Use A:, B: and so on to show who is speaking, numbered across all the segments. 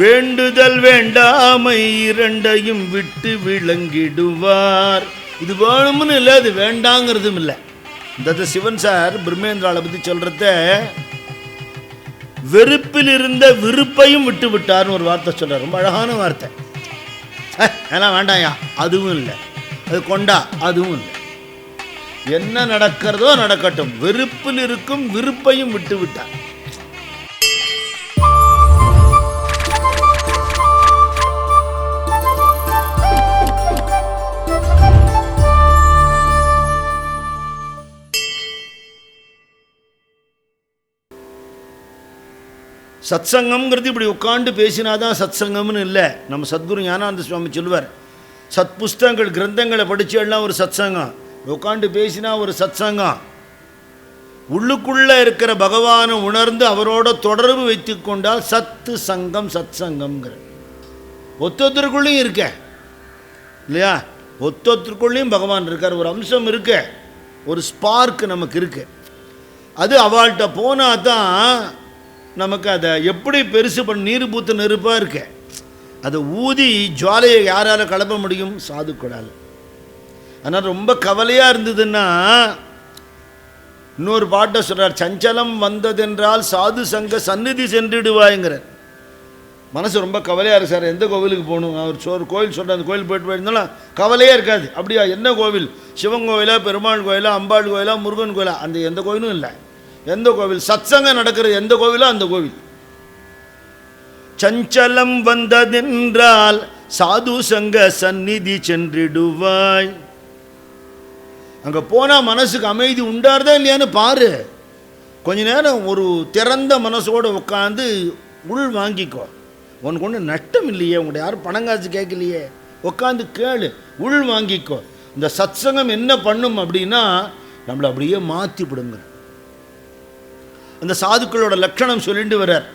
A: வேண்டுதல் வேண்டாமை இரண்டையும் விட்டு விளங்கிடுவார். இது வேணும்னு இல்லை அது வேண்டாங்கிறதும் இல்லை. இந்த சிவன் சார் பிரம்மேந்திராவை பற்றி சொல்கிறத வெறுப்பில் இருந்த விருப்பையும் விட்டு விட்டார்னு ஒரு வார்த்தை சொல்றார். ரொம்ப அழகான வார்த்தை. ச்சே, அதெல்லாம் வேண்டாம்யா அதுவும் இல்லை. அது கொண்டா அதுவும் இல்லை. என்ன நடக்கிறதோ நடக்கட்டும். வெறுப்பில் இருக்கும் விருப்பையும் விட்டு விட்டார். சத்சங்கம்ங்கிறது இப்படி உட்காந்து பேசினாதான் சத்சங்கம்னு இல்லை. நம்ம சத்குரு ஞானானந்த சுவாமி சொல்லுவார் சத் புஸ்தகங்கள் கிரந்தங்களை படிச்சு எல்லாம் ஒரு சத்சங்கம். உட்காந்து பேசினா ஒரு சத்சங்கம். உள்ளுக்குள்ளே இருக்கிற பகவானை உணர்ந்து அவரோட தொடர்பு வைத்து கொண்டால் சத்து சங்கம் சத் சங்கம்ங்கிற ஒத்தொத்தருக்குள்ளேயும் இருக்க. இல்லையா? ஒத்தொத்தருக்குள்ளேயும் பகவான் இருக்கார். ஒரு அம்சம் இருக்க. ஒரு ஸ்பார்க் நமக்கு இருக்கு. அது அவள்கிட்ட போனால் தான் நமக்கு அதை எப்படி பெருசு பண்ண நீர் பூத்த நெருப்பாக இருக்க? அதை ஊதி ஜுவாலையை யாரால கலப்ப முடியும்? சாதுக்களால் ஆனால் ரொம்ப கவலையாக இருந்ததுன்னா இன்னொரு பாட்டை சொல்கிறார் சஞ்சலம் வந்ததென்றால் சாது சங்க சந்நிதி சென்றுடுவாய்ங்கிறார். மனசு ரொம்ப கவலையாக இருக்கு சார் எந்த கோவிலுக்கு போகணும்? அவர் சோ- கோயில் கோவில் அந்த கோவில் போயிட்டு போயிருந்தாலும் கவலையே இருக்காது. அப்படியா? என்ன கோவில்? சிவன் கோவிலா பெருமாள் கோவிலா அம்பாள் கோயிலா முருகன் கோயிலா? அந்த எந்த கோயிலும் இல்லை. எந்த கோவில்? சத்சங்கம் நடக்கிற எந்த கோவிலோ அந்த கோவில். சஞ்சலம் வந்ததென்றால் சாது சங்க சந்நிதி சென்றிடுவாய். அங்கே போனால் மனசுக்கு அமைதி உண்டாருதா இல்லையான்னு பாரு. கொஞ்ச நேரம் ஒரு திறந்த மனசோடு உட்காந்து உள் வாங்கிக்கோ. உனக்கு ஒன்றும் நஷ்டம் இல்லையே உங்கள்கிட்ட யாரும் பணம் காசு கேட்கலையே. உட்காந்து கேளு உள் வாங்கிக்கோ. இந்த சத்சங்கம் என்ன பண்ணும் அப்படின்னா நம்மளை அப்படியே மாற்றி விடுங்க அந்த சாதுக்களோட லட்சணம் சொல்லிட்டு வர்றார்.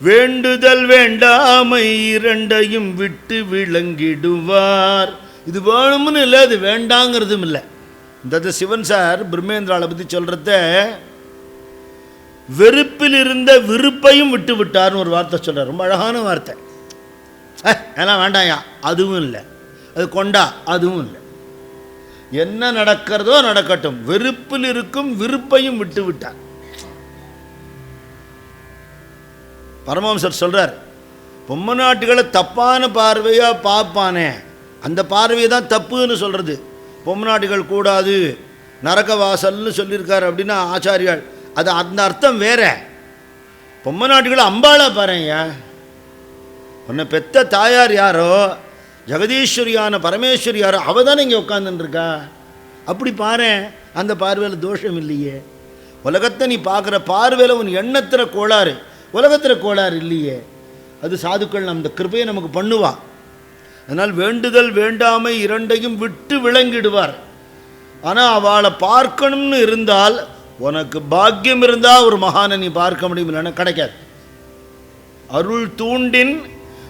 A: வேண்டுதல் வேண்டாமை இரண்டையும் விட்டு விளங்கிடுவார். இது வேணும்னு இல்லை அது வேண்டாங்கிறதும் இல்லை. இந்த சிவன் சார் பிரம்மேந்திராவை பற்றி சொல்கிறத வெறுப்பில் இருந்த விருப்பையும் விட்டு விட்டார்னு ஒரு வார்த்தை சொல்றார். ரொம்ப அழகான வார்த்தை. ஏன்னா வேண்டாயா அதுவும் இல்லை. அது கொண்டா அதுவும் இல்லை. என்ன நடக்கிறதோ நடக்கட்டும். வெறுப்பில் இருக்கும் விருப்பையும் விட்டு விட்டார் பரமஹம்சர் சொல்றார் பொம்மை நாட்டுகளை தப்பான பார்வையாக பார்ப்பானே. அந்த பார்வையை தான் தப்புன்னு சொல்கிறது பொம்மை நாட்டுகள் கூடாது. நரக வாசல்னு சொல்லியிருக்காரு அப்படின்னா ஆச்சாரியால் அது அந்த அர்த்தம் வேற. பொம்மை நாட்டுகளை அம்பாளா பாருங்க உன்னை பெத்த தாயார் யாரோ ஜெகதீஸ்வரியான பரமேஸ்வரி யாரோ அவ தானே இங்கே உட்காந்துருக்கா அப்படி பாரு அந்த பார்வையில் தோஷம் இல்லையே. உலகத்தை நீ பார்க்குற பார்வையில் உன் எண்ணத்தில் கோளாறு. உலகத்தில் கோளாறு இல்லையே. அது சாதுக்கள் அந்த கிருபையை நமக்கு பண்ணுவா. அதனால் வேண்டுதல் வேண்டாமை இரண்டையும் விட்டு விளங்கிடுவார். ஆனால் அவளை பார்க்கணும்னு இருந்தால் உனக்கு பாக்கியம் இருந்தால் ஒரு மகானை நீ பார்க்க முடியும் இல்லைன்னா கிடைக்காது. அருள் தூண்டின்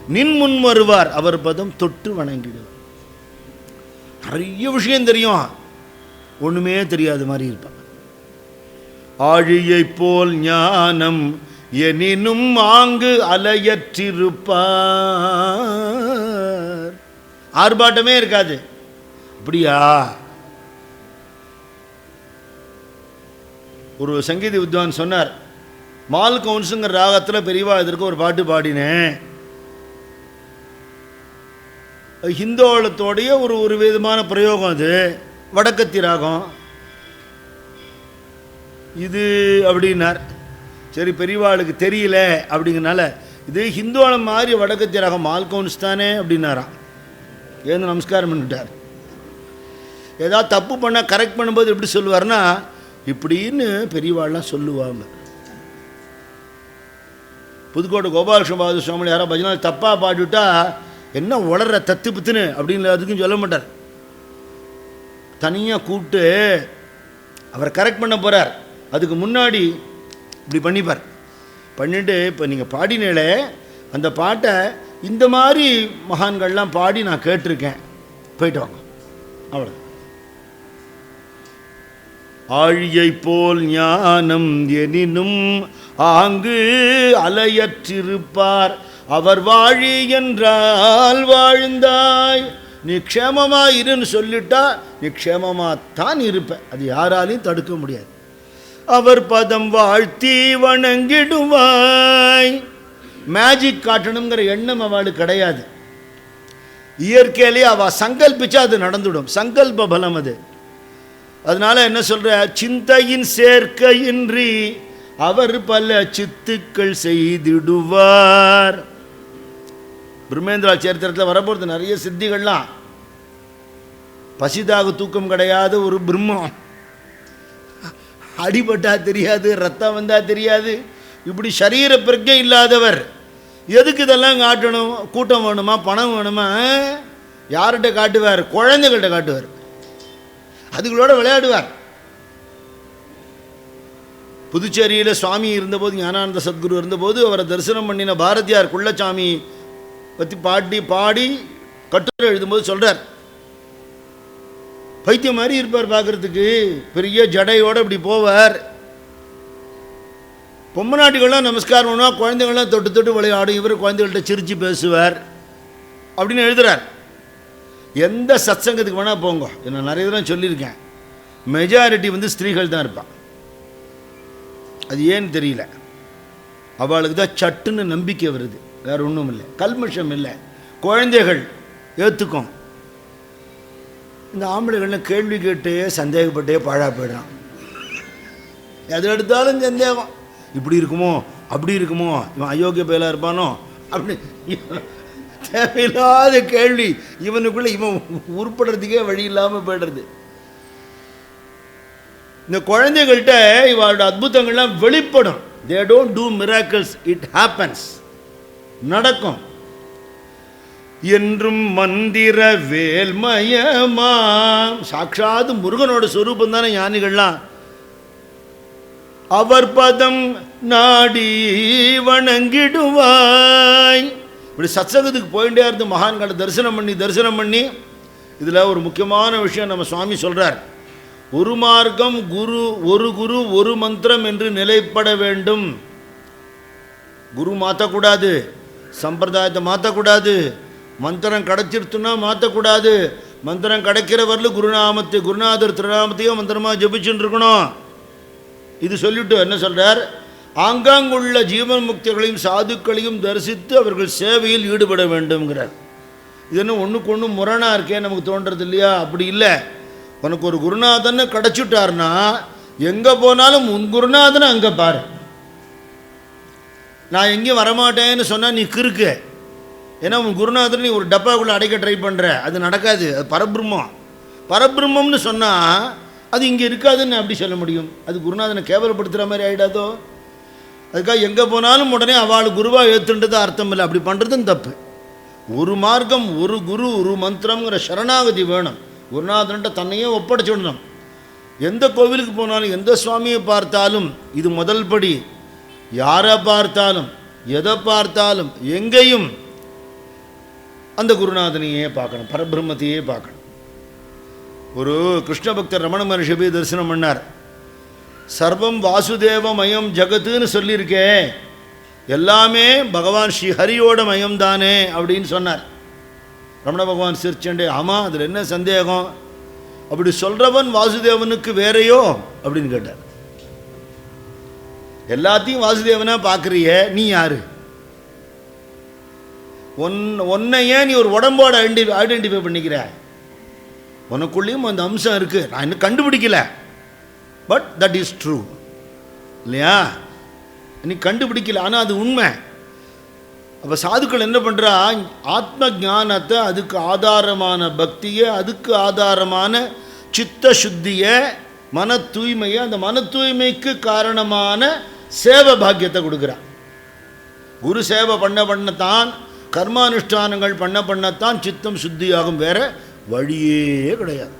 A: நின் முன் வருவார். அவர் பதம் தொட்டு வணங்கிடுவார் நிறைய விஷயம் தெரியும். ஒண்ணுமே தெரியாத மாதிரி இருப்பாங்க ஆழியைப் போல் ஞானம் எனினும் ஆங்கு அலையற்றிருப்பார். ஆர்ப்பாட்டமே இருக்காது. அப்படியா? ஒரு சங்கீத வித்வான் சொன்னார் மால் கவுன்ஸுங்கிற ராகத்தில் பெரியவா இதற்கு ஒரு பாட்டு பாடினேன். ஹிந்தோளத்தோடைய ஒரு ஒரு விதமான பிரயோகம் அது. வடக்கத்தி ராகம் இது அப்படின்னார். சரி பெரியவாளுக்கு தெரியல அப்படிங்கிறனால இது ஹிந்தோளம் மாதிரி வடக்கத்தி ராகம் மால்கவுன்ஸ் தானே அப்படின்னாராம். ஏன்னு நமஸ்காரம் பண்ணிட்டார். ஏதாவது தப்பு பண்ணால் கரெக்ட் பண்ணும்போது எப்படி சொல்லுவார்னா இப்படின்னு பெரியவாள்லாம் சொல்லுவாங்க. புதுக்கோட்டை கோபாலகிருஷ்ண பாது சுவாமி யாராவது பஜனை தப்பாக பாடிவிட்டா என்ன உளற தத்து புத்துன்னு அப்படின்னு அதுக்கும் சொல்ல மாட்டார். தனியாக கூப்பிட்டு அவர் கரெக்ட் பண்ண போகிறார் அதுக்கு முன்னாடி இப்படி பண்ணிப்பார். பண்ணிட்டு இப்போ நீங்கள் பாடினேலே அந்த பாட்டை இந்த மாதிரி மகான்கள்லாம் பாடி நான் கேட்டிருக்கேன். போயிட்டு வாங்க. அவ்வளோ ஆழியைப் போல் ஞானம் எனினும் ஆங்கு அலையற்றிருப்பார். அவர் வாழி என்றால் வாழ்ந்தாய். நீ க்ஷேமமாக இருன்னு சொல்லிட்டா நீ க்ஷேமமாக தான் இருப்ப. அது யாராலையும் தடுக்க முடியாது. அவர் பதம் வாழ்த்தி வணங்கிடுவாய். மேஜிக் காட்டணுங்கிற எண்ணம் அவளுக்கு கிடையாது. இயற்கையிலேயே அவள் சங்கல்பிச்சா அது நடந்துடும். சங்கல்ப பலம் அது. அதனால என்ன சொல்ற? சிந்தையின் சேர்க்கையின்றி அவர் பல சித்துக்கள் செய்திடுவார். பிரம்மேந்திரா சரித்திரத்தில் வரப்போகிறது நிறைய சித்திகள்லாம். பசிதாக தூக்கம் கிடையாது ஒரு பிரம்மம். அடிபட்டா தெரியாது ரத்தம் வந்தா தெரியாது இப்படி சரீர பிரஜை இல்லாதவர். எதுக்கு இதெல்லாம் காட்டணும்? கூட்டம் வேணுமா? பணம் வேணுமா? யார்கிட்ட காட்டுவார்? குழந்தைகள்கிட்ட காட்டுவார். அதுகளோட விளையாடுவார். புதுச்சேரியில் சுவாமி இருந்தபோது ஞானானந்த சத்குரு இருந்தபோது அவரை தரிசனம் பண்ணின பாரதியார் குள்ளச்சாமி பற்றி பாடி பாடி கட்டுரை எழுதும்போது சொல்கிறார் பைத்தியம் மாதிரி இருப்பார் பார்க்கறதுக்கு. பெரிய ஜடையோடு இப்படி போவார். பொம்மநாட்டிகள்லாம் நமஸ்காரம் பண்ணுவா குழந்தைகள்லாம் தொட்டு தொட்டு விளையாடும் இவர் குழந்தைகள்கிட்ட சிரித்து பேசுவார் அப்படின்னு எழுதுகிறார் எந்த சத்சங்கத்துக்கு வேணால் போங்க. நான் நிறைய தடவை சொல்லியிருக்கேன். மெஜாரிட்டி வந்து ஸ்திரீகள் தான் இருப்பான் அது ஏன்னு தெரியல. அவளுக்கு தான் சட்டுன்னு நம்பிக்கை வருது. வேற ஒன்றும் இல்லை. கல்மிஷம் இல்லை. குழந்தைகள் ஏற்றுக்கும் இந்த ஆம்பளைகள்லாம் கேள்வி கேட்டே சந்தேகப்பட்டே பாழா போயிடுறான். எது எடுத்தாலும் சந்தேகம். இப்படி இருக்குமோ? அப்படி இருக்குமோ? இவன் அயோக்கிய பயலாக இருப்பானோ? அப்படி. தேவையில்லாத கேள்வி. இவனுக்குள்ள இவன் உருப்படுறதுக்கே வழி இல்லாமல் போயிடுறது. இந்த குழந்தைகள்கிட்ட இவளோட அற்புதங்கள்லாம் வெளிப்படும். They don't do miracles it happens நடக்கும். என்றும் மந்திர வேல்மயமா? சாட்சாது முருகனோட சொரூபம் தானே ஞானிகள்லாம். அவர் பதம் நாடி வணங்கிடுவாய். இப்படி சத்சங்கத்துக்கு போயிட்டே இருந்து மகான்களை தரிசனம் பண்ணி தரிசனம் பண்ணி இதில் ஒரு முக்கியமான விஷயம் நம்ம சுவாமி சொல்கிறார் ஒரு மார்க்கம் குரு ஒரு குரு ஒரு மந்திரம் என்று நிலைப்பட வேண்டும். குரு மாற்றக்கூடாது சம்பிரதாயத்தை மாற்றக்கூடாது மந்திரம் கிடைச்சிருத்துன்னா மாற்றக்கூடாது மந்திரம் கிடைக்கிற வரலும் குருநாமத்தை குருநாதர் திருநாமத்தையும் மந்திரமாக ஜபிச்சுன்னு இருக்கணும் இது சொல்லிட்டு என்ன சொல்கிறார் ஆங்காங்குள்ள ஜீவன் முக்திகளையும் சாதுக்களையும் தரிசித்து அவர்கள் சேவையில் ஈடுபட வேண்டும்ங்கிறார். இது என்ன ஒன்றுக்கு ஒன்று முரணாக இருக்கே நமக்கு தோன்றது இல்லையா? அப்படி இல்லை. உனக்கு ஒரு குருநாதன்னு கிடச்சிட்டார்னா எங்கே போனாலும் உன் குருநாதனை அங்கே பாரு. நான் எங்கேயும் வரமாட்டேன்னு சொன்னால் நீ கிறுக்கு. ஏன்னா உன் குருநாதர் நீ ஒரு டப்பாக்குள்ளே அடைக்க ட்ரை பண்ணுற அது நடக்காது. அது பரபிரம்மம். பரபிரம்மம்னு சொன்னால் அது இங்கே இருக்காதுன்னு அப்படி சொல்ல முடியும்? அது குருநாதனை கேவலப்படுத்துகிற மாதிரி ஆகிடாதோ அதுக்காக எங்கே போனாலும் உடனே அவள் குருவாக ஏற்றுன்றது அர்த்தம் இல்லை. அப்படி பண்ணுறதும் தப்பு. ஒரு மார்க்கம் ஒரு குரு ஒரு மந்திரம்ங்கிற சரணாகதி வேணும். குருநாதன்ட்ட தன்னையே ஒப்படைச்சிடணும் எந்த கோவிலுக்கு போனாலும் எந்த சுவாமியை பார்த்தாலும் இது முதல் படி. யாரை பார்த்தாலும் எதை பார்த்தாலும் எங்கேயும் அந்த குருநாதனையே பார்க்கணும் பரபிரம்மத்தையே பார்க்கணும். ஒரு கிருஷ்ண பக்தர் ரமண மகர்ஷி போய் தரிசனம் பண்ணார். சர்வம் வாசுதேவ மயம் ஜகத்துன்னு சொல்லியிருக்கே எல்லாமே பகவான் ஸ்ரீ ஹரியோட மயம் தானே அப்படின்னு சொன்னார். ரமண பகவான் சிரிச்சண்டே ஆமாம் அதில் என்ன சந்தேகம்? அப்படி சொல்கிறவன் வாசுதேவனுக்கு வேறையோ அப்படின்னு கேட்டார். எல்லாத்தையும் வாசுதேவனா பார்க்குறிய? நீ யாரு? ஒன் ஒன்னை ஏன் நீ ஒரு உடம்போட ஐடென்டி ஐடென்டிஃபை பண்ணிக்கிற. உனக்குள்ளேயும் அந்த அம்சம் இருக்குது நான் இன்னும் கண்டுபிடிக்கல. பட் தட் இஸ் ட்ரூ இல்லையா? நீ கண்டுபிடிக்கல. ஆனால் அது உண்மை. அப்போ சாதுக்கள் என்ன பண்ணுறா ஆத்ம ஞானத்தை அதுக்கு ஆதாரமான பக்தியை அதுக்கு ஆதாரமான சித்த சுத்தியை மன தூய்மையை அந்த மன தூய்மைக்கு காரணமான சேவை பாக்கியத்தை கொடுக்குறா. குரு சேவை பண்ண பண்ணத்தான் கர்மானுஷ்டானங்கள் பண்ண பண்ணத்தான் சித்தம் சுத்தியாகும் வேற வழியே கிடையாது.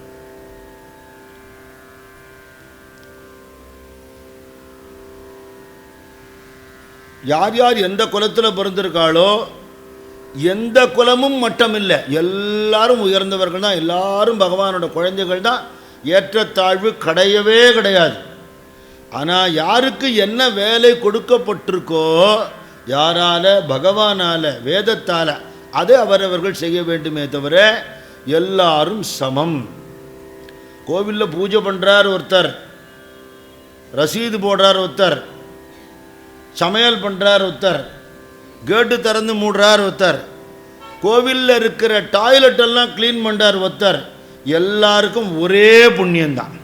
A: யார் யார் எந்த குலத்தில் பிறந்திருக்காளோ எந்த குலமும் மட்டம் இல்லை எல்லாரும் உயர்ந்தவர்கள் தான் எல்லாரும் பகவானோட குழந்தைகள் தான். ஏற்றத்தாழ்வு கிடையவே கிடையாது. ஆனால் யாருக்கு என்ன வேலை கொடுக்கப்பட்டிருக்கோ யாரால பகவானால வேதத்தால அதை அவரவர்கள் செய்ய வேண்டுமே தவிர எல்லாரும் சமம். கோவிலில் பூஜை பண்ணுறார் ஒருத்தர். ரசீது போடுறார் ஒருத்தர். சமையல் பண்ணுறார் ஒருத்தர். கேட்டு திறந்து மூடுறார் ஒருத்தர். கோவிலில் இருக்கிற டாய்லெட்டெல்லாம் க்ளீன் பண்ணுறார் ஒருத்தர். எல்லாருக்கும் ஒரே புண்ணியந்தான்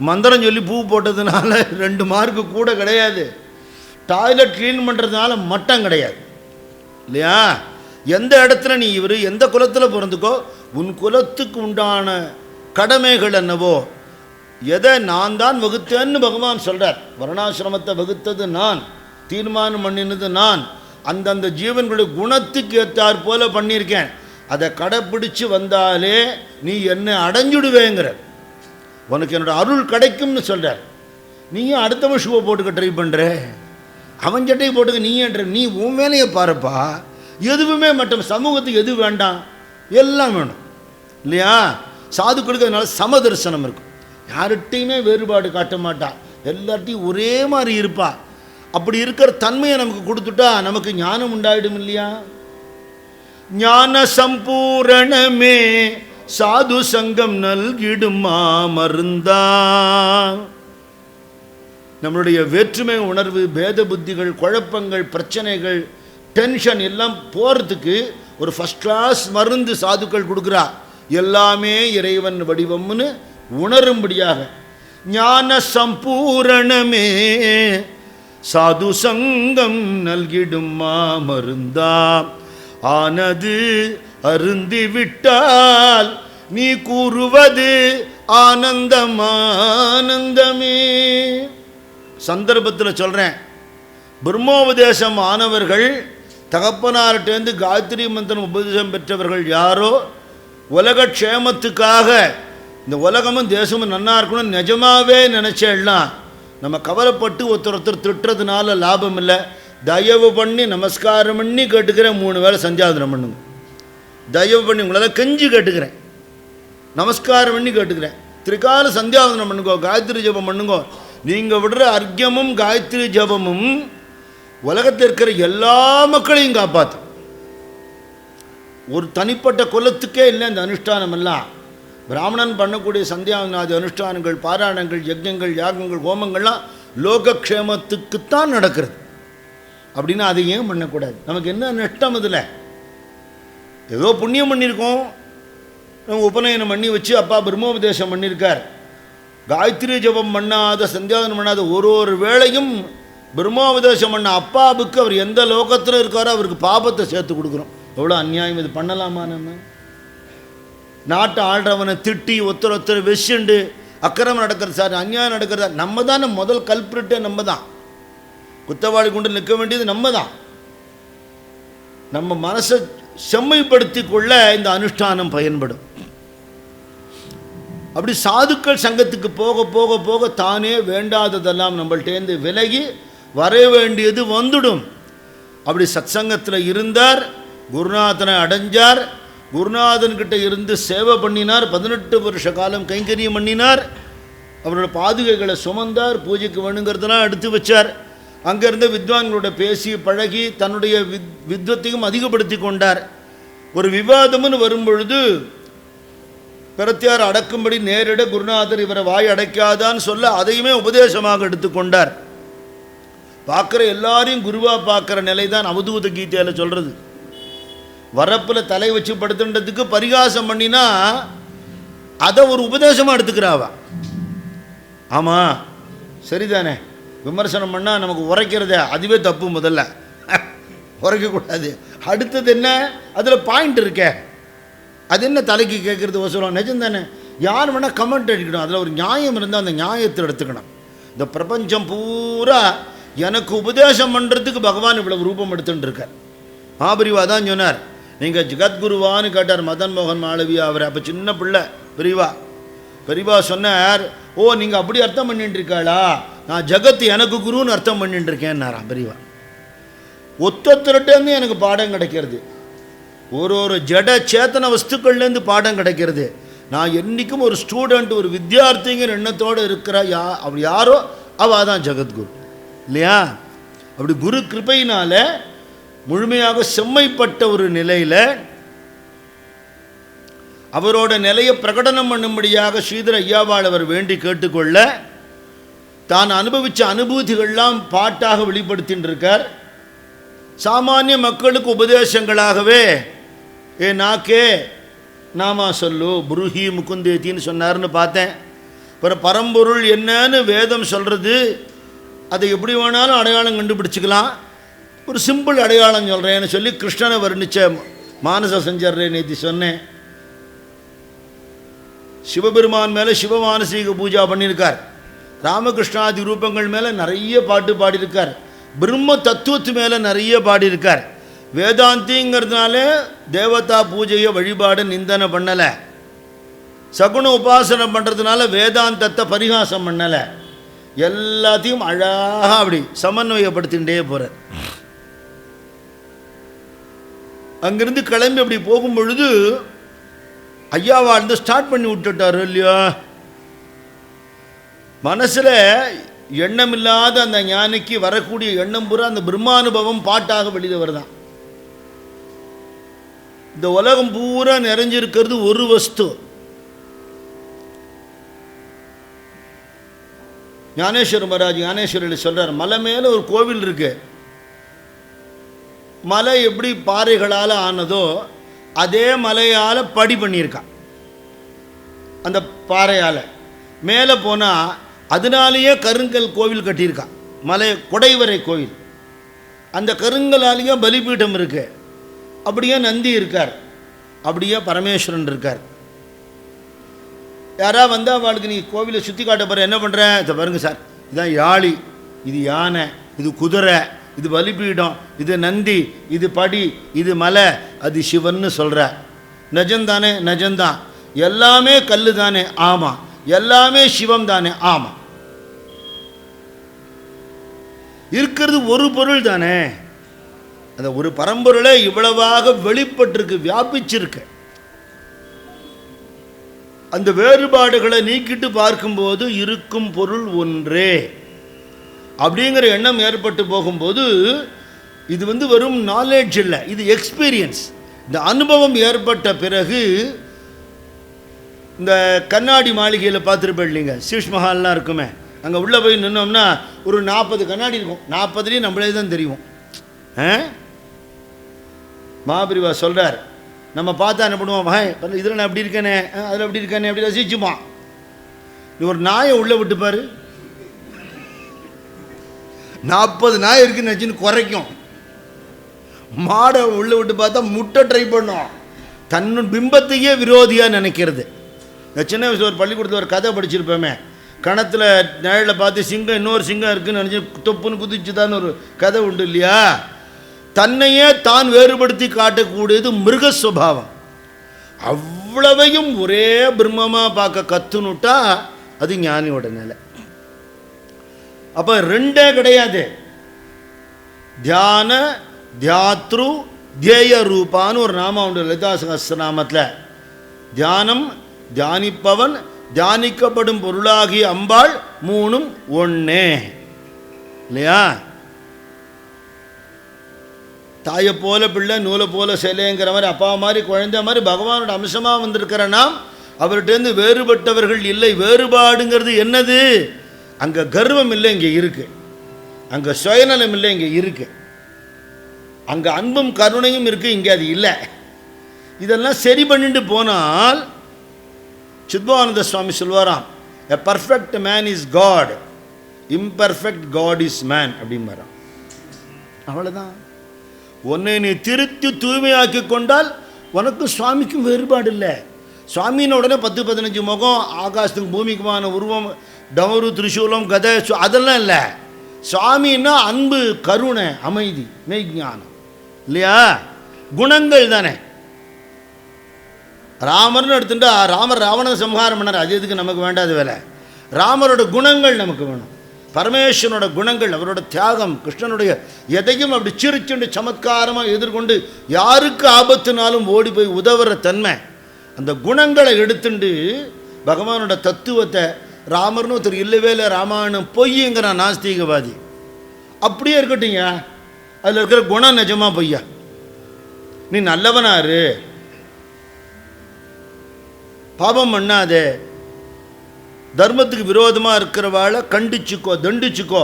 A: மந்திரம் சொல்லி பூ போட்டதுனால ரெண்டு மார்க்கு கூட கிடையாது. டாய்லெட் க்ளீன் பண்ணுறதுனால மட்டம் கிடையாது. இல்லையா? எந்த இடத்துல நீ இவர் எந்த குலத்தில் பிறந்துக்கோ உன் குலத்துக்கு உண்டான கடமைகள் என்னவோ எதை நான் தான் வகுத்தேன்னு பகவான் சொல்கிறார் வர்ணாசிரமத்தை வகுத்தது நான் தீர்மானம் பண்ணினது நான் அந்தந்த ஜீவன்களுடைய குணத்துக்கு ஏற்றாற் போல பண்ணியிருக்கேன். அதை கடைப்பிடிச்சு வந்தாலே நீ என்னை அடைஞ்சுடுவேங்கிற. உனக்கு என்னோட அருள் கிடைக்கும்னு சொல்கிறார் நீயும் அடுத்தவன் ஷூவை போட்டுக்க ட்ரை பண்ணுற அவன் சட்டையை போட்டுக்க நீன்ற நீ உன் வேலையை பாருப்பா. எதுவுமே மட்டும் சமூகத்துக்கு எது வேண்டாம். எல்லாம் வேணும். இல்லையா? சாதுக்களுக்கு அதனால சமதர்சனம் இருக்கும். யார்கிட்டையுமே வேறுபாடு காட்ட மாட்டான் எல்லார்ட்டையும் ஒரே மாதிரி இருப்பா. அப்படி இருக்கிற தன்மையை நமக்கு கொடுத்துட்டா நமக்கு ஞானம் உண்டாயிடும் இல்லையா? ஞான சம்பூரணமே சாது சங்கம் நல்கிடுமா மருந்தா நம்மளுடைய வேற்றுமை உணர்வு பேத புத்திகள் குழப்பங்கள் பிரச்சனைகள் டென்ஷன் எல்லாம் போகிறதுக்கு ஒரு ஃபஸ்ட் கிளாஸ் மருந்து சாதுக்கள் கொடுக்குறா. எல்லாமே இறைவன் வடிவம்னு உணரும்படியாக. ஞான சம்பூரணமே சாது சங்கம் நல்கிடுமா மருந்தா ஆனது அருந்தி விட்டால் நீ கூறுவது ஆனந்தமானந்தமே. சந்தர்ப்பத்தில் சொல்கிறேன் பிரம்மோபதேசம் ஆனவர்கள் தகப்பனார்கிட்டேருந்து காயத்ரி மந்திரம் உபதேசம் பெற்றவர்கள் யாரோ? உலக க்ஷேமத்துக்காக இந்த உலகமும் தேசமும் நன்னா இருக்கணும்னு நிஜமாவே நினச்சேன்னா நம்ம கவலைப்பட்டு ஒருத்தர் ஒருத்தர் திட்டுறதுனால லாபம் இல்லை. தயவு பண்ணி நமஸ்காரம் பண்ணி கேட்டுக்கிறேன் மூணு வேளை சஞ்சாதனம் பண்ணுங்க. தயவு பண்ணி உங்களால் கெஞ்சி கேட்டுக்கிறேன். நமஸ்காரம் பண்ணி கேட்டுக்கிறேன். திரிகால சந்தியாவதனம் பண்ணுங்கோ காயத்ரி ஜபம் பண்ணுங்கோ. நீங்கள் விடுற அர்க்கியமும் காயத்ரி ஜபமும் உலகத்தில் இருக்கிற எல்லா மக்களையும் காப்பாற்றும் ஒரு தனிப்பட்ட குலத்துக்கே இல்லை இந்த அனுஷ்டானம் எல்லாம். பிராமணன் பண்ணக்கூடிய சந்தியாவனாதி அனுஷ்டானங்கள் பாராயணங்கள் யஜ்யங்கள் யாகங்கள் ஹோமங்கள்லாம் லோகக்ஷேமத்துக்குத்தான் நடக்கிறது. அப்படின்னா அதை ஏன் பண்ணக்கூடாது? நமக்கு என்ன நஷ்டம் இதில்? ஏதோ புண்ணியம் பண்ணியிருக்கோம். நம்ம உபநயனம் பண்ணி வச்சு அப்பா பிரம்மோபதேசம் பண்ணியிருக்கார். காயத்ரி ஜபம் பண்ணாத சந்தியாதனம் பண்ணாத ஒரு ஒரு வேளையும் பிரம்மோபதேசம் பண்ண அப்பாவுக்கு அவர் எந்த லோகத்தில் இருக்காரோ அவருக்கு பாபத்தை சேர்த்து கொடுக்குறோம். எவ்வளோ அநியாயம் இது பண்ணலாமா நம்ம? நாட்டை ஆள்றவனை திட்டி ஒருத்தர் ஒருத்தர் வெஷுண்டு அக்கிரமம் நடக்கிறது சார் அநியாயம் நடக்கிறதா நம்ம தானே முதல் கல்பிரிட்டே நம்ம தான். குத்தவாளி கொண்டு நிற்க வேண்டியது நம்ம தான். நம்ம மனசை செம்மைப்படுத்தி கொள்ள இந்த அனுஷ்டானம் பயன்படும். அப்படி சாதுக்கள் சங்கத்துக்கு போக போக போக தானே வேண்டாததெல்லாம் நம்மள்டேந்து விலகி வர வேண்டியது வந்துடும். அப்படி சத்சங்கத்தில் இருந்தார் குருநாதனை அடைஞ்சார் குருநாதன்கிட்ட இருந்து சேவை பண்ணினார் பதினெட்டு வருஷ காலம் கைங்கரியம் பண்ணினார். அவரோட பாதுகைகளை சுமந்தார் பூஜைக்கு வேணுங்கிறதெல்லாம் எடுத்து வச்சார். அங்கேருந்து வித்வான்களோட பேசி பழகி தன்னுடைய வித் வித்வத்தையும் அதிகப்படுத்தி கொண்டார். ஒரு விவாதம்னு வரும்பொழுது பிரத்தியார் அடக்கும்படி நேரிட குருநாதர் இவரை வாய் அடைக்காதான்னு சொல்ல அதையுமே உபதேசமாக எடுத்துக்கொண்டார் பார்க்குற எல்லாரையும் குருவாக பார்க்குற நிலை தான் அவதூத கீதையில் சொல்கிறது வரப்பில் தலை வச்சு படுத்துன்றதுக்கு பரிகாசம் பண்ணினா அதை ஒரு உபதேசமாக எடுத்துக்கிறாவா? ஆமாம் சரிதானே? விமர்சனம் பண்ணால் நமக்கு உரைக்கிறதே அதுவே தப்பு முதல்ல. உரைக்கக்கூடாது அடுத்தது என்ன? அதில் பாயிண்ட் இருக்கே. அது என்ன தலைக்கு கேட்குறது வசூலம் நிஜம் தானே. யார் வேணால் கமெண்ட் அடிக்கணும். அதில் ஒரு நியாயம் இருந்தால் அந்த நியாயத்தை எடுத்துக்கணும். இந்த பிரபஞ்சம் பூரா எனக்கு உபதேசம் பண்ணுறதுக்கு பகவான் இவ்வளவு ரூபம் எடுத்துட்டு இருக்கார் தான் சொன்னார். நீங்கள் ஜெகத்குருவான்னு கேட்டார். மதன் மோகன் மாளவியா அவர். அப்போ சின்ன பிள்ளை. பிரிவா பெரியவா சொன்னார் ஓ நீங்கள் அப்படி அர்த்தம் பண்ணிட்டு இருக்காளா நான் ஜெகத் எனக்கு குருன்னு அர்த்தம் பண்ணிட்டு இருக்கேன்னாராம் பெரியவா ஒத்தத்திரட்டேருந்து எனக்கு பாடம் கிடைக்கிறது. ஒரு ஒரு ஜட சேத்தன வஸ்துக்கள்லேருந்து பாடம் கிடைக்கிறது. நான் என்றைக்கும் ஒரு ஸ்டூடெண்ட் ஒரு வித்தியார்த்திங்கிற எண்ணத்தோடு இருக்கிற யா அப்படி யாரோ அவள் தான் ஜெகத்குரு. இல்லையா? அப்படி குரு கிருப்பையினால் முழுமையாக செம்மைப்பட்ட ஒரு நிலையில் அவரோட நிலையை பிரகடனம் பண்ணும்படியாக ஸ்ரீதர் ஐயாவால் அவர் வேண்டி கேட்டுக்கொள்ள தான் அனுபவித்த அனுபூதிகள்லாம் பாட்டாக வெளிப்படுத்தின்னு இருக்கார் சாமானிய மக்களுக்கு உபதேசங்களாகவே ஏ நாக்கே நாமா சொல்லு புருஹி முக்குந்தேத்தின்னு சொன்னார்னு பார்த்தேன். அப்புறம் பரம்பொருள் என்னன்னு வேதம் சொல்கிறது அதை எப்படி வேணாலும் அடையாளம் கண்டுபிடிச்சிக்கலாம். ஒரு சிம்பிள் அடையாளம் சொல்கிறேன்னு சொல்லி கிருஷ்ணனை வர்ணிச்ச மானச சஞ்சர்ரே நேத்தி சொன்னேன். சிவபெருமான் மேலே சிவமானசீக பூஜா பண்ணியிருக்கார். ராமகிருஷ்ணாதி ரூபங்கள் மேலே நிறைய பாட்டு பாடியிருக்கார். பிரம்ம தத்துவத்து மேலே நிறைய பாடியிருக்கார். வேதாந்திங்கிறதுனால தேவதா பூஜையை வழிபாடு நிந்தனை பண்ணலை. சகுன உபாசனை பண்ணுறதுனால வேதாந்தத்தை பரிகாசம் பண்ணலை. எல்லாத்தையும் அழகாக அப்படி சமன்வயப்படுத்திகிட்டே போகிறார் அங்கிருந்து கிளம்பி அப்படி போகும் பொழுது ஐயாவா இருந்து ஸ்டார்ட் பண்ணி விட்டுட்டாரு இல்லையா? மனசில் எண்ணமில்லாத அந்த ஞானிக்கு வரக்கூடிய எண்ணம் பூரா அந்த பிரம்மானுபவம் பாட்டாக வெளியே வருதான் இந்த உலகம் பூரா நிறைஞ்சிருக்கிறது ஒரு வஸ்து. ஞானேஸ்வர மகாராஜ் ஞானேஸ்வரில் சொல்றார் மலை மேலே ஒரு கோவில் இருக்கு. மலை எப்படி பாறைகளால் ஆனதோ அதே மலையால் படி பண்ணியிருக்கான் அந்த பாறையால். மேலே போனால் அதனாலேயே கருங்கல் கோவில் கட்டியிருக்கான் மலை கொடைவரை கோவில். அந்த கருங்கலாலேயே பலிபீடம் இருக்கு. அப்படியே நந்தி இருக்கார். அப்படியே பரமேஸ்வரன் இருக்கார். யாராக வந்தால் அவளுக்கு நீ கோவிலை சுற்றி காட்ட போகிற என்ன பண்ணுற இதை பாருங்க சார். இதான் யாழி. இது யானை. இது குதிரை. இது பலிபீடம் இது நந்தி இது படி இது மலை. அது சிவன்னு சொல்கிற நஜந்தானே நஜந்தான் எல்லாமே கல் தானே ஆமாம் எல்லாமே சிவம் தானே ஆமாம் இருக்கிறது ஒரு பொருள் தானே அந்த ஒரு பரம்பொருளை இவ்வளவாக வெளிப்பட்டிருக்கு வியாபிச்சிருக்கு. அந்த வேறுபாடுகளை நீக்கிட்டு பார்க்கும்போது இருக்கும் பொருள் ஒன்றே. அப்படிங்கிற எண்ணம் ஏற்பட்டு போகும்போது இது வந்து வெறும் நாலேஜ் இல்லை இது எக்ஸ்பீரியன்ஸ் இந்த அனுபவம் ஏற்பட்ட பிறகு இந்த கண்ணாடி மாளிகையில் பார்த்துருப்பேன் இல்லைங்க சீஷ் மஹால்லாம் இருக்குமே. அங்கே உள்ளே போய் நின்னோம்னா ஒரு நாற்பது கண்ணாடி இருக்கும். நாற்பதுலேயும் நம்மளே தான் தெரியும். ஆ? மகாபிரிவா சொல்கிறார் நம்ம பார்த்தா என்ன பண்ணுவோம் மகன் இதில் நான் அப்படி இருக்கேனே அதில் அப்படி இருக்கேனே அப்படி ரசிச்சுப்பான் நீ ஒரு நாயை உள்ளே விட்டுப்பாரு நாற்பது நாய் இருக்குன்னு வச்சுன்னு குறைக்கும். மாடை உள்ளே விட்டு பார்த்தா முட்டை ட்ரை பண்ணும். தன்னு பிம்பத்தையே விரோதியாக நினைக்கிறது. நான் சின்ன வயசில் ஒரு பள்ளிக்கூடத்தில் ஒரு கதை படிச்சிருப்போமே. கணத்தில் நிழலில் பார்த்து சிங்கம் இன்னொரு சிங்கம் இருக்குன்னு நினச்சி தொப்புன்னு குதிச்சுதான்னு ஒரு கதை உண்டு இல்லையா? தன்னையே தான் வேறுபடுத்தி காட்டக்கூடியது மிருக சுபாவம். அவ்வளவையும் ஒரே பிரம்மமாக பார்க்க கற்றுனுட்டா அது ஞானியோட நிலை. அப்போ ரெண்டே கிடையாது. தியான தியாத்ரு தியேய ரூபான்னு ஒரு நாமம் உண்டு லலிதா சகஸ்திரநாமத்தில் தியானம் தியானிப்பவன் தியானிக்கப்படும் பொருளாகிய அம்பாள் மூணும் ஒண்ணே. இல்லையா? தாயை போல பிள்ளை நூலை போல சிலைங்கிற மாதிரி அப்பா மாதிரி குழந்தை மாதிரி பகவானோட அம்சமாக வந்திருக்கிற நாம் அவர்கிட்டேருந்து வேறுபட்டவர்கள் இல்லை. வேறுபாடுங்கிறது என்னது? அங்கே கர்வம் இல்லை இங்கே இருக்குது அங்கே சுயநலம் இல்லை இங்கே இருக்குது அங்கே அன்பும் கருணையும் இருக்குது இங்கே அது இல்லை. இதெல்லாம் சரி பண்ணிட்டு போனால் Chidbhavananda Swami சொல்வாராம் a perfect man is God imperfect God is man அப்படிம்பாராம். அவ்வளோதான் உன்னை நீ திருத்தி தூய்மையாக்கி கொண்டால் உனக்கும் சுவாமிக்கும் வேறுபாடு இல்லை. சுவாமின்னு உடனே பத்து பதினஞ்சு முகம் ஆகாசத்துக்கு பூமிக்குமான உருவம் டவுரு திரிசூலம் கதை அதெல்லாம் இல்லை. சுவாமின்னா அன்பு கருணை அமைதி மெய்ஞானம் இல்லையா? குணங்கள் தானே. ராமர்னு எடுத்துட்டா ராமர் ராவண சம்ஹாரம் பண்ணார். அது எதுக்கு நமக்கு வேண்டாத வேலை ராமரோட குணங்கள் நமக்கு வேணும். பரமேஸ்வரனோட குணங்கள் அவரோட தியாகம் கிருஷ்ணனுடைய எதையும் அப்படி சிரிச்சுண்டு சமத்காரமாக எதிர்கொண்டு யாருக்கு ஆபத்துனாலும் ஓடி போய் உதவுற தன்மை அந்த குணங்களை எடுத்துண்டு பகவானோட தத்துவத்தை ராமர்னு ஒருத்தர் இல்லவே இல்லை ராமாயணம் பொய்யுங்கிற நாஸ்திகவாதி. அப்படியே இருக்கட்டுங்க அதில் இருக்கிற குணம் நிஜமா பொய்யா? நீ நல்லவனாரு பாபம் பண்ணாதே. தர்மத்துக்கு விரோதமாக இருக்கிறவாளை கண்டிச்சுக்கோ தண்டிச்சுக்கோ.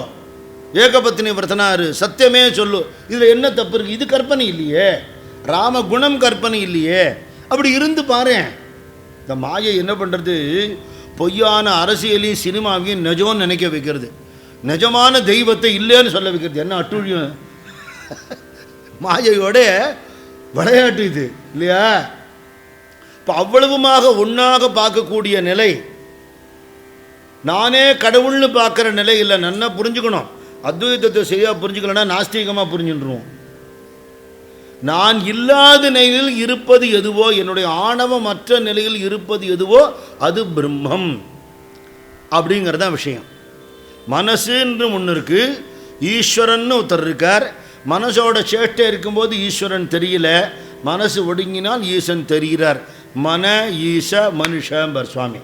A: ஏகபத்தினி விரதனாரு சத்தியமே சொல்லு. இதில் என்ன தப்பு இருக்கு? இது கற்பனை இல்லையே. ராம குணம் கற்பனை இல்லையே. அப்படி இருந்து பாரேன். இந்த மாயை என்ன பண்ணுறது பொய்யான அரசியலையும் சினிமாவையும் நிஜம்னு நினைக்க வைக்கிறது. நிஜமான தெய்வத்தை இல்லைன்னு சொல்ல வைக்கிறது. என்ன அட்டுழியம்? மாயையோட விளையாட்டு இது இல்லையா? இப்போ அவ்வளவுமாக ஒன்றாக பார்க்கக்கூடிய நிலை நானே கடவுள்னு பார்க்குற நிலை இல்லை. நல்லா புரிஞ்சுக்கணும். அத்வைதத்தை சரியாக புரிஞ்சுக்கலன்னா நாஸ்திகமாக புரிஞ்சுட்டுருவோம் நான் இல்லாத நிலையில் இருப்பது எதுவோ என்னுடைய ஆணவமற்ற நிலையில் இருப்பது எதுவோ அது பிரம்மம். அப்படிங்கிறதான் விஷயம். மனசுன்னு ஒன்று இருக்கு ஈஸ்வரன் ஒருத்தர் இருக்கார். மனசோட சேஷ்டை இருக்கும்போது ஈஸ்வரன் தெரியல மனசு ஒடுங்கினால் ஈசன் தெரிகிறார். மன ஈச மனுஷம்பர் சுவாமி